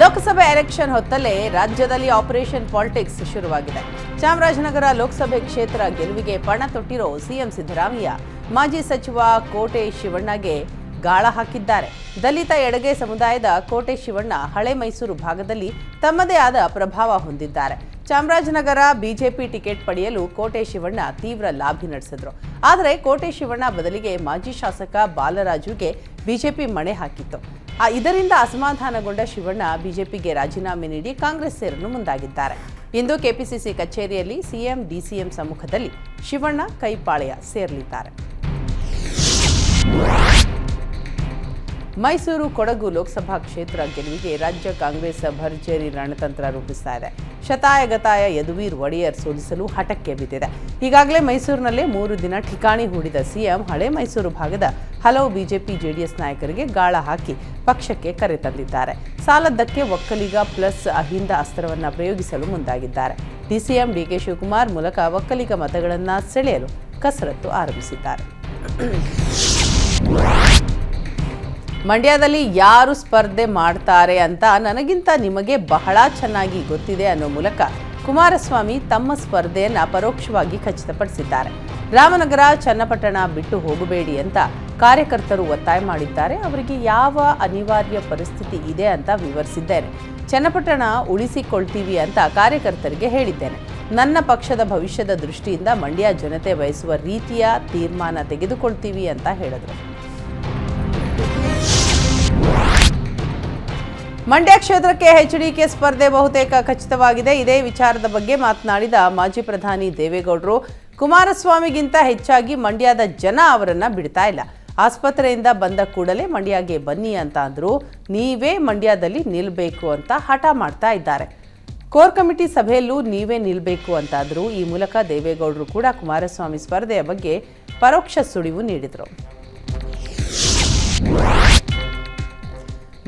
ಲೋಕಸಭೆ election ಹೊತ್ತಲ್ಲೇ ರಾಜ್ಯದಲ್ಲಿ operation politics ಶುರುವಾಗಿದೆ. ಚಾಮರಾಜನಗರ ಲೋಕಸಭೆ ಕ್ಷೇತ್ರ ಗೆಲುವಿಗೆ ಪಣ ತೊಟ್ಟಿರೋ ಸಿಎಂ ಸಿದ್ದರಾಮಯ್ಯ ಮಾಜಿ ಸಚಿವ ಕೋಟೆ ಶಿವಣ್ಣಗೆ ಗಾಳ ಹಾಕಿದ್ದಾರೆ. ದಲಿತ ಎಡಗೆ ಸಮುದಾಯದ ಕೋಟೆ ಶಿವಣ್ಣ ಹಳೆ ಮೈಸೂರು ಭಾಗದಲ್ಲಿ ತಮ್ಮದೇ ಆದ ಪ್ರಭಾವ ಹೊಂದಿದ್ದಾರೆ. ಚಾಮರಾಜನಗರ ಬಿಜೆಪಿ ಟಿಕೆಟ್ ಪಡೆಯಲು ಕೋಟೆ ಶಿವಣ್ಣ ತೀವ್ರ ಲಾಭಿ ನಡೆಸಿದ್ರು. ಆದರೆ ಕೋಟೆ ಶಿವಣ್ಣ ಬದಲಿಗೆ ಮಾಜಿ ಶಾಸಕ ಬಾಲರಾಜುಗೆ ಬಿಜೆಪಿ ಮಣೆ ಹಾಕಿತ್ತು. ಇದರಿಂದ ಅಸಮಾಧಾನಗೊಂಡ ಶಿವಣ್ಣ ಬಿಜೆಪಿಗೆ ರಾಜೀನಾಮೆ ನೀಡಿ ಕಾಂಗ್ರೆಸ್ ಸೇರಲು ಮುಂದಾಗಿದ್ದಾರೆ. ಇಂದು ಕೆಪಿಸಿಸಿ ಕಚೇರಿಯಲ್ಲಿ ಸಿಎಂ, ಡಿಸಿಎಂ ಸಮ್ಮುಖದಲ್ಲಿ ಶಿವಣ್ಣ ಕೈಪಾಳೆಯ ಸೇರಲಿದ್ದಾರೆ. ಮೈಸೂರು ಕೊಡಗು ಲೋಕಸಭಾ ಕ್ಷೇತ್ರ ಗೆಲುವಿಗೆ ರಾಜ್ಯ ಕಾಂಗ್ರೆಸ್ ಭರ್ಜರಿ ರಣತಂತ್ರ ರೂಪಿಸ್ತಾ ಶತಾಯಗತಾಯ ಯದುವೀರ್ ಒಡೆಯರ್ ಸೋಲಿಸಲು ಹಠಕ್ಕೆ ಬಿದ್ದಿದೆ. ಈಗಾಗಲೇ ಮೈಸೂರಿನಲ್ಲೇ ಮೂರು ದಿನ ಠಿಕಾಣಿ ಹೂಡಿದ ಸಿಎಂ ಹಳೆ ಮೈಸೂರು ಭಾಗದ ಹಲವು ಬಿಜೆಪಿ ಜೆಡಿಎಸ್ ನಾಯಕರಿಗೆ ಗಾಳ ಹಾಕಿ ಪಕ್ಷಕ್ಕೆ ಕರೆ ತಂದಿದ್ದಾರೆ. ಸಾಲದ್ದಕ್ಕೆ ಒಕ್ಕಲಿಗ ಪ್ಲಸ್ ಅಹಿಂದ ಅಸ್ತ್ರವನ್ನು ಪ್ರಯೋಗಿಸಲು ಮುಂದಾಗಿದ್ದಾರೆ. ಡಿಸಿಎಂ ಡಿಕೆ ಶಿವಕುಮಾರ್ ಮೂಲಕ ಒಕ್ಕಲಿಗ ಮತಗಳನ್ನು ಸೆಳೆಯಲು ಕಸರತ್ತು ಆರಂಭಿಸಿದ್ದಾರೆ. ಮಂಡ್ಯದಲ್ಲಿ ಯಾರು ಸ್ಪರ್ಧೆ ಮಾಡ್ತಾರೆ ಅಂತ ನನಗಿಂತ ನಿಮಗೆ ಬಹಳ ಚೆನ್ನಾಗಿ ಗೊತ್ತಿದೆ ಅನ್ನೋ ಮೂಲಕ ಕುಮಾರಸ್ವಾಮಿ ತಮ್ಮ ಸ್ಪರ್ಧೆಯನ್ನು ಪರೋಕ್ಷವಾಗಿ ಖಚಿತಪಡಿಸಿದ್ದಾರೆ. ರಾಮನಗರ, ಚನ್ನಪಟ್ಟಣ ಬಿಟ್ಟು ಹೋಗಬೇಡಿ ಅಂತ ಕಾರ್ಯಕರ್ತರು ಒತ್ತಾಯ ಮಾಡಿದ್ದಾರೆ. ಅವರಿಗೆ ಯಾವ ಅನಿವಾರ್ಯ ಪರಿಸ್ಥಿತಿ ಇದೆ ಅಂತ ವಿವರಿಸಿದ್ದೇನೆ. ಚನ್ನಪಟ್ಟಣ ಉಳಿಸಿಕೊಳ್ತೀವಿ ಅಂತ ಕಾರ್ಯಕರ್ತರಿಗೆ ಹೇಳಿದ್ದೇನೆ. ನನ್ನ ಪಕ್ಷದ ಭವಿಷ್ಯದ ದೃಷ್ಟಿಯಿಂದ ಮಂಡ್ಯ ಜನತೆ ಬಯಸುವ ರೀತಿಯ ತೀರ್ಮಾನ ತೆಗೆದುಕೊಳ್ತೀವಿ ಅಂತ ಹೇಳಿದರು. ಮಂಡ್ಯ ಕ್ಷೇತ್ರಕ್ಕೆ ಎಚ್ಡಿಕೆ ಸ್ಪರ್ಧೆ ಬಹುತೇಕ ಖಚಿತವಾಗಿದೆ. ಇದೇ ವಿಚಾರದ ಬಗ್ಗೆ ಮಾತನಾಡಿದ ಮಾಜಿ ಪ್ರಧಾನಿ ದೇವೇಗೌಡರು, ಕುಮಾರಸ್ವಾಮಿಗಿಂತ ಹೆಚ್ಚಾಗಿ ಮಂಡ್ಯದ ಜನ ಅವರನ್ನ ಬಿಡ್ತಾ ಇಲ್ಲ. ಆಸ್ಪತ್ರೆಯಿಂದ ಬಂದ ಕೂಡಲೇ ಮಂಡ್ಯಗೆ ಬನ್ನಿ ಅಂತ ನೀವೇ ಮಂಡ್ಯದಲ್ಲಿ ನಿಲ್ಲಬೇಕು ಅಂತ ಹಠ ಮಾಡ್ತಾ ಇದ್ದಾರೆ. ಕೋರ್ ಕಮಿಟಿ ಸಭೆಯಲ್ಲೂ ನೀವೇ ನಿಲ್ಲಬೇಕು ಅಂತಾದ್ರು ಈ ಮೂಲಕ ದೇವೇಗೌಡರು ಕೂಡ ಕುಮಾರಸ್ವಾಮಿ ಸ್ಪರ್ಧೆಯ ಬಗ್ಗೆ ಪರೋಕ್ಷ ಸುಳಿವು ನೀಡಿದರು.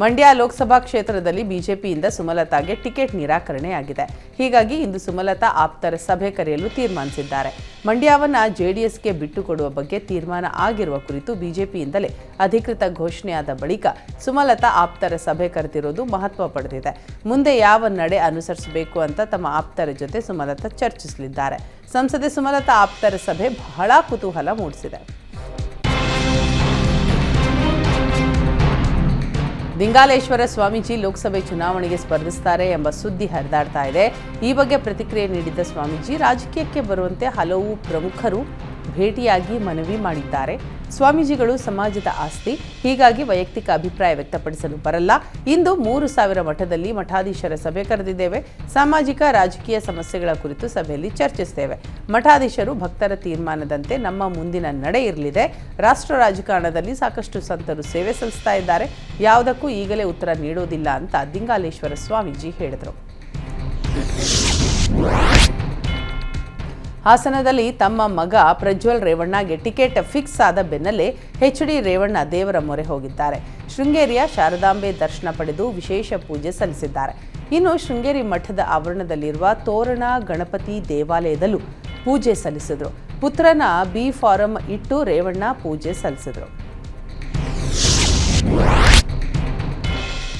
ಮಂಡ್ಯ ಲೋಕಸಭಾ ಕ್ಷೇತ್ರದಲ್ಲಿ ಬಿಜೆಪಿಯಿಂದ ಸುಮಲತಾಗೆ ಟಿಕೆಟ್ ನಿರಾಕರಣೆಯಾಗಿದೆ. ಹೀಗಾಗಿ ಇಂದು ಸುಮಲತಾ ಆಪ್ತರ ಸಭೆ ಕರೆಯಲು ತೀರ್ಮಾನಿಸಿದ್ದಾರೆ. ಮಂಡ್ಯವನ್ನ ಜೆಡಿಎಸ್ಗೆ ಬಿಟ್ಟುಕೊಡುವ ಬಗ್ಗೆ ತೀರ್ಮಾನ ಆಗಿರುವ ಕುರಿತು ಬಿಜೆಪಿಯಿಂದಲೇ ಅಧಿಕೃತ ಘೋಷಣೆಯಾದ ಬಳಿಕ ಸುಮಲತಾ ಆಪ್ತರ ಸಭೆ ಕರೆದಿರೋದು ಮಹತ್ವ ಪಡೆದಿದೆ. ಮುಂದೆ ಯಾವ ನಡೆ ಅನುಸರಿಸಬೇಕು ಅಂತ ತಮ್ಮ ಆಪ್ತರ ಜೊತೆ ಸುಮಲತಾ ಚರ್ಚಿಸಲಿದ್ದಾರೆ. ಸಂಸದೆ ಸುಮಲತಾ ಆಪ್ತರ ಸಭೆ ಬಹಳ ಕುತೂಹಲ ಮೂಡಿಸಿದೆ. ದಿಂಗಾಲೇಶ್ವರ ಸ್ವಾಮೀಜಿ ಲೋಕಸಭೆ ಚುನಾವಣೆಗೆ ಸ್ಪರ್ಧಿಸ್ತಾರೆ ಎಂಬ ಸುದ್ದಿ ಹರಿದಾಡ್ತಾ ಇದೆ. ಈ ಬಗ್ಗೆ ಪ್ರತಿಕ್ರಿಯೆ ನೀಡಿದ್ದ ಸ್ವಾಮೀಜಿ, ರಾಜಕೀಯಕ್ಕೆ ಬರುವಂತೆ ಹಲವು ಪ್ರಮುಖರು ಭೇಟಿಯಾಗಿ ಮನವಿ ಮಾಡಿದ್ದಾರೆ. ಸ್ವಾಮೀಜಿಗಳು ಸಮಾಜದ ಆಸ್ತಿ, ಹೀಗಾಗಿ ವೈಯಕ್ತಿಕ ಅಭಿಪ್ರಾಯ ವ್ಯಕ್ತಪಡಿಸಲು ಬರಲ್ಲ. ಇಂದು ಮೂರು ಸಾವಿರ ಮಠದಲ್ಲಿ ಮಠಾಧೀಶರ ಸಭೆ ಕರೆದಿದ್ದೇವೆ. ಸಾಮಾಜಿಕ, ರಾಜಕೀಯ ಸಮಸ್ಯೆಗಳ ಕುರಿತು ಸಭೆಯಲ್ಲಿ ಚರ್ಚಿಸುತ್ತೇವೆ ಮಠಾಧೀಶರು ಭಕ್ತರ ತೀರ್ಮಾನದಂತೆ ನಮ್ಮ ಮುಂದಿನ ನಡೆ ಇರಲಿದೆ. ರಾಷ್ಟ್ರ ರಾಜಕಾರಣದಲ್ಲಿ ಸಾಕಷ್ಟು ಸಂತರು ಸೇವೆ ಸಲ್ಲಿಸ್ತಾ ಇದ್ದಾರೆ. ಯಾವುದಕ್ಕೂ ಈಗಲೇ ಉತ್ತರ ನೀಡೋದಿಲ್ಲ ಅಂತ ದಿಂಗಾಲೇಶ್ವರ ಸ್ವಾಮೀಜಿ ಹೇಳಿದರು. ಹಾಸನದಲ್ಲಿ ತಮ್ಮ ಮಗ ಪ್ರಜ್ವಲ್ ರೇವಣ್ಣಗೆ ಟಿಕೆಟ್ ಫಿಕ್ಸ್ ಆದ ಬೆನ್ನಲ್ಲೇ ಎಚ್ ಡಿ ರೇವಣ್ಣ ದೇವರ ಮೊರೆ ಹೋಗಿದ್ದಾರೆ. ಶೃಂಗೇರಿಯ ಶಾರದಾಂಬೆ ದರ್ಶನ ಪಡೆದು ವಿಶೇಷ ಪೂಜೆ ಸಲ್ಲಿಸಿದ್ದಾರೆ. ಇನ್ನು ಶೃಂಗೇರಿ ಮಠದ ಆವರಣದಲ್ಲಿರುವ ತೋರಣ ಗಣಪತಿ ದೇವಾಲಯದಲ್ಲೂ ಪೂಜೆ ಸಲ್ಲಿಸಿದರು. ಪುತ್ರನ ಬಿ ಫಾರಂ ಇಟ್ಟು ರೇವಣ್ಣ ಪೂಜೆ ಸಲ್ಲಿಸಿದರು.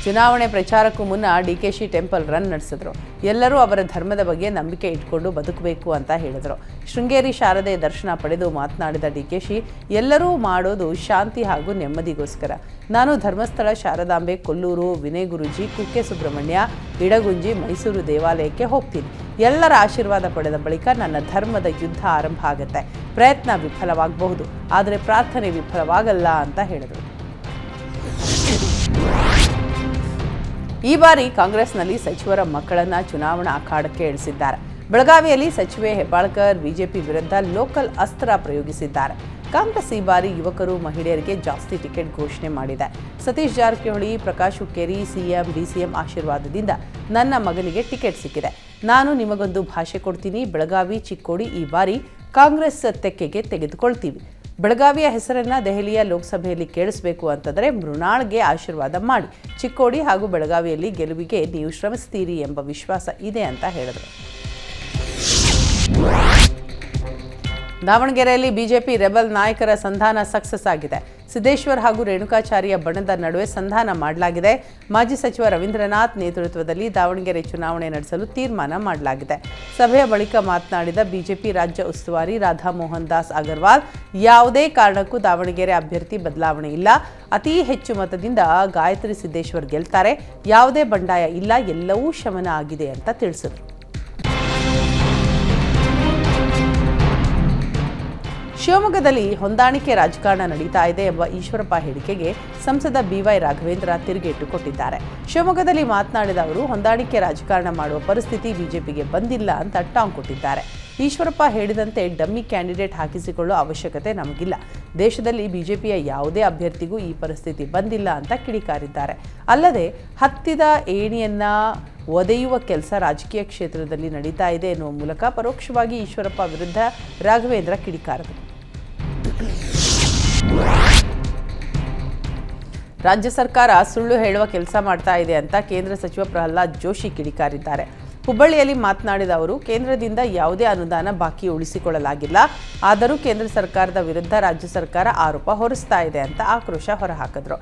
ಚುನಾವಣೆ ಪ್ರಚಾರಕ್ಕೂ ಮುನ್ನ ಡಿಕೆಶಿ ಟೆಂಪಲ್ ರನ್ ನಡೆಸಿದ್ರು. ಎಲ್ಲರೂ ಅವರ ಧರ್ಮದ ಬಗ್ಗೆ ನಂಬಿಕೆ ಇಟ್ಕೊಂಡು ಬದುಕಬೇಕು ಅಂತ ಹೇಳಿದರು. ಶೃಂಗೇರಿ ಶಾರದೆ ದರ್ಶನ ಪಡೆದು ಮಾತನಾಡಿದ ಡಿಕೆಶಿ ಎಲ್ಲರೂ ಮಾಡೋದು ಶಾಂತಿ ಹಾಗೂ ನೆಮ್ಮದಿಗೋಸ್ಕರ. ನಾನು ಧರ್ಮಸ್ಥಳ, ಶಾರದಾಂಬೆ, ಕೊಲ್ಲೂರು ವಿನಯ್ ಗುರುಜಿ ಕುಕ್ಕೆ ಸುಬ್ರಹ್ಮಣ್ಯ, ಇಡಗುಂಜಿ, ಮೈಸೂರು ದೇವಾಲಯಕ್ಕೆ ಹೋಗ್ತೀನಿ. ಎಲ್ಲರ ಆಶೀರ್ವಾದ ಪಡೆದ ಬಳಿಕ ನನ್ನ ಧರ್ಮದ ಯುದ್ಧ ಆರಂಭ ಆಗುತ್ತೆ. ಪ್ರಯತ್ನ ವಿಫಲವಾಗಬಹುದು, ಆದರೆ ಪ್ರಾರ್ಥನೆ ವಿಫಲವಾಗಲ್ಲ ಅಂತ ಹೇಳಿದರು. ಈ ಬಾರಿ ಕಾಂಗ್ರೆಸ್ನಲ್ಲಿ ಸಚಿವರ ಮಕ್ಕಳನ್ನ ಚುನಾವಣಾ ಅಖಾಡಕ್ಕೆ ಇಳಿಸಿದ್ದಾರೆ. ಬೆಳಗಾವಿಯಲ್ಲಿ ಸಚಿವೆ ಹೆಬ್ಬಾಳ್ಕರ್ ಬಿಜೆಪಿ ವಿರುದ್ಧ ಲೋಕಲ್ ಅಸ್ತ್ರ ಪ್ರಯೋಗಿಸಿದ್ದಾರೆ. ಕಾಂಗ್ರೆಸ್ ಈ ಬಾರಿ ಯುವಕರು ಮಹಿಳೆಯರಿಗೆ ಜಾಸ್ತಿ ಟಿಕೆಟ್ ಘೋಷಣೆ ಮಾಡಿದೆ. ಸತೀಶ್ ಜಾರಕಿಹೊಳಿ, ಪ್ರಕಾಶ್ ಹುಕ್ಕೇರಿ, ಸಿಎಂ, ಡಿಸಿಎಂ ಆಶೀರ್ವಾದದಿಂದ ನನ್ನ ಮಗನಿಗೆ ಟಿಕೆಟ್ ಸಿಕ್ಕಿದೆ. ನಾನು ನಿಮಗೊಂದು ಭಾಷೆ ಕೊಡ್ತೀನಿ. ಬೆಳಗಾವಿ, ಚಿಕ್ಕೋಡಿ ಈ ಬಾರಿ ಕಾಂಗ್ರೆಸ್ ತೆಕ್ಕೆಗೆ ತೆಗೆದುಕೊಳ್ತೀವಿ. ಬೆಳಗಾವಿಯ ಹೆಸರನ್ನ ದೆಹಲಿಯ ಲೋಕಸಭೆಯಲ್ಲಿ ಕೇಳಿಸಬೇಕು ಅಂತಂದರೆ ಮೃಣಾಳ್ಗೆ ಆಶೀರ್ವಾದ ಮಾಡಿ. ಚಿಕ್ಕೋಡಿ ಹಾಗೂ ಬೆಳಗಾವಿಯಲ್ಲಿ ಗೆಲುವಿಗೆ ನೀವು ಶ್ರಮಿಸ್ತೀರಿ ಎಂಬ ವಿಶ್ವಾಸ ಇದೆ ಅಂತ ಹೇಳಿದರು. ದಾವಣಗೆರೆಯಲ್ಲಿ ಬಿಜೆಪಿ ರೆಬಲ್ ನಾಯಕರ ಸಂಧಾನ ಸಕ್ಸಸ್ ಆಗಿದೆ. ಸಿದ್ದೇಶ್ವರ್ ಹಾಗೂ ರೇಣುಕಾಚಾರ್ಯ ಬಣದ ನಡುವೆ ಸಂಧಾನ ಮಾಡಲಾಗಿದೆ. ಮಾಜಿ ಸಚಿವ ರವೀಂದ್ರನಾಥ್ ನೇತೃತ್ವದಲ್ಲಿ ದಾವಣಗೆರೆ ಚುನಾವಣೆ ನಡೆಸಲು ತೀರ್ಮಾನ ಮಾಡಲಾಗಿದೆ. ಸಭೆಯ ಬಳಿಕ ಮಾತನಾಡಿದ ಬಿಜೆಪಿ ರಾಜ್ಯ ಉಸ್ತುವಾರಿ ರಾಧಾಮೋಹನ್ ದಾಸ್ ಅಗರ್ವಾಲ್, ಯಾವುದೇ ಕಾರಣಕ್ಕೂ ದಾವಣಗೆರೆ ಅಭ್ಯರ್ಥಿ ಬದಲಾವಣೆ ಇಲ್ಲ. ಅತಿ ಹೆಚ್ಚು ಮತದಿಂದ ಗಾಯತ್ರಿ ಸಿದ್ದೇಶ್ವರ್ ಗೆಲ್ತಾರೆ. ಯಾವುದೇ ಬಂಡಾಯ ಇಲ್ಲ, ಎಲ್ಲವೂ ಶಮನ ಆಗಿದೆ ಅಂತ ತಿಳಿಸಿದರು. ಶಿವಮೊಗ್ಗದಲ್ಲಿ ಹೊಂದಾಣಿಕೆ ರಾಜಕಾರಣ ನಡೀತಾ ಇದೆ ಎಂಬ ಈಶ್ವರಪ್ಪ ಹೇಳಿಕೆಗೆ ಸಂಸದ ಬಿವೈ ರಾಘವೇಂದ್ರ ತಿರುಗೇಟು ಕೊಟ್ಟಿದ್ದಾರೆ. ಶಿವಮೊಗ್ಗದಲ್ಲಿ ಮಾತನಾಡಿದ ಅವರು, ಹೊಂದಾಣಿಕೆ ರಾಜಕಾರಣ ಮಾಡುವ ಪರಿಸ್ಥಿತಿ ಬಿಜೆಪಿಗೆ ಬಂದಿಲ್ಲ ಅಂತ ಟಾಂಗ್ ಕೊಟ್ಟಿದ್ದಾರೆ. ಈಶ್ವರಪ್ಪ ಹೇಳಿದಂತೆ ಡಮ್ಮಿ ಕ್ಯಾಂಡಿಡೇಟ್ ಹಾಕಿಸಿಕೊಳ್ಳುವ ಅವಶ್ಯಕತೆ ನಮಗಿಲ್ಲ. ದೇಶದಲ್ಲಿ ಬಿಜೆಪಿಯ ಯಾವುದೇ ಅಭ್ಯರ್ಥಿಗೂ ಈ ಪರಿಸ್ಥಿತಿ ಬಂದಿಲ್ಲ ಅಂತ ಕಿಡಿಕಾರಿದ್ದಾರೆ. ಅಲ್ಲದೆ, ಹತ್ತಿದ ಏಣಿಯನ್ನ ಒದೆಯುವ ಕೆಲಸ ರಾಜಕೀಯ ಕ್ಷೇತ್ರದಲ್ಲಿ ನಡೀತಾ ಇದೆ ಎನ್ನುವ ಮೂಲಕ ಪರೋಕ್ಷವಾಗಿ ಈಶ್ವರಪ್ಪ ವಿರುದ್ಧ ರಾಘವೇಂದ್ರ ಕಿಡಿಕಾರದರು. ರಾಜ್ಯ ಸರ್ಕಾರ ಸುಳ್ಳು ಹೇಳುವ ಕೆಲಸ ಮಾಡ್ತಾ ಇದೆ ಅಂತ ಕೇಂದ್ರ ಸಚಿವ ಪ್ರಹ್ಲಾದ್ ಜೋಶಿ ಕಿಡಿಕಾರಿದ್ದಾರೆ. ಹುಬ್ಬಳ್ಳಿಯಲ್ಲಿ ಮಾತನಾಡಿದ ಅವರು, ಕೇಂದ್ರದಿಂದ ಯಾವುದೇ ಅನುದಾನ ಬಾಕಿ ಉಳಿಸಿಕೊಳ್ಳಲಾಗಿಲ್ಲ. ಆದರೂ ಕೇಂದ್ರ ಸರ್ಕಾರದ ವಿರುದ್ಧ ರಾಜ್ಯ ಸರ್ಕಾರ ಆರೋಪ ಹೊರಿಸ್ತಾ ಇದೆ ಅಂತ ಆಕ್ರೋಶ ಹೊರಹಾಕಿದ್ರು.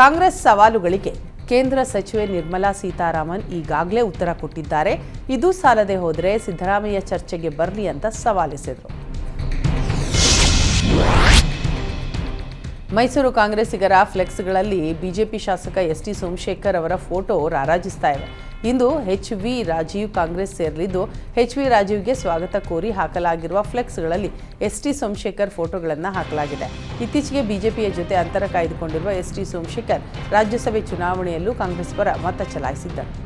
ಕಾಂಗ್ರೆಸ್ ಸವಾಲುಗಳಿಗೆ ಕೇಂದ್ರ ಸಚಿವೆ ನಿರ್ಮಲಾ ಸೀತಾರಾಮನ್ ಈಗಾಗಲೇ ಉತ್ತರ ಕೊಟ್ಟಿದ್ದಾರೆ. ಇದು ಸಾಲದೆ ಹೋದರೆ ಸಿದ್ದರಾಮಯ್ಯ ಚರ್ಚೆಗೆ ಬರಲಿ ಅಂತ ಸವಾಲೆಸೆದರು. ಮೈಸೂರು ಕಾಂಗ್ರೆಸ್ಸಿಗರ ಫ್ಲೆಕ್ಸ್ಗಳಲ್ಲಿ ಬಿಜೆಪಿ ಶಾಸಕ ಎಸ್ ಟಿ ಸೋಮಶೇಖರ್ ಅವರ ಫೋಟೋ ರಾರಾಜಿಸ್ತಾ ಇವೆ. ಇಂದು ಎಚ್ ವಿ ರಾಜೀವ್ ಕಾಂಗ್ರೆಸ್ ಸೇರಲಿದ್ದು ಎಚ್ ವಿ ರಾಜೀವ್ಗೆ ಸ್ವಾಗತ ಕೋರಿ ಹಾಕಲಾಗಿರುವ ಫ್ಲೆಕ್ಸ್ಗಳಲ್ಲಿ ಎಸ್ ಟಿ ಸೋಮಶೇಖರ್ ಫೋಟೋಗಳನ್ನು ಹಾಕಲಾಗಿದೆ. ಇತ್ತೀಚೆಗೆ ಬಿಜೆಪಿಯ ಜೊತೆ ಅಂತರ ಕಾಯ್ದುಕೊಂಡಿರುವ ಎಸ್ ಟಿ ಸೋಮಶೇಖರ್ ರಾಜ್ಯಸಭೆ ಚುನಾವಣೆಯಲ್ಲೂ ಕಾಂಗ್ರೆಸ್ ಪರ ಮತ ಚಲಾಯಿಸಿದ್ದರು.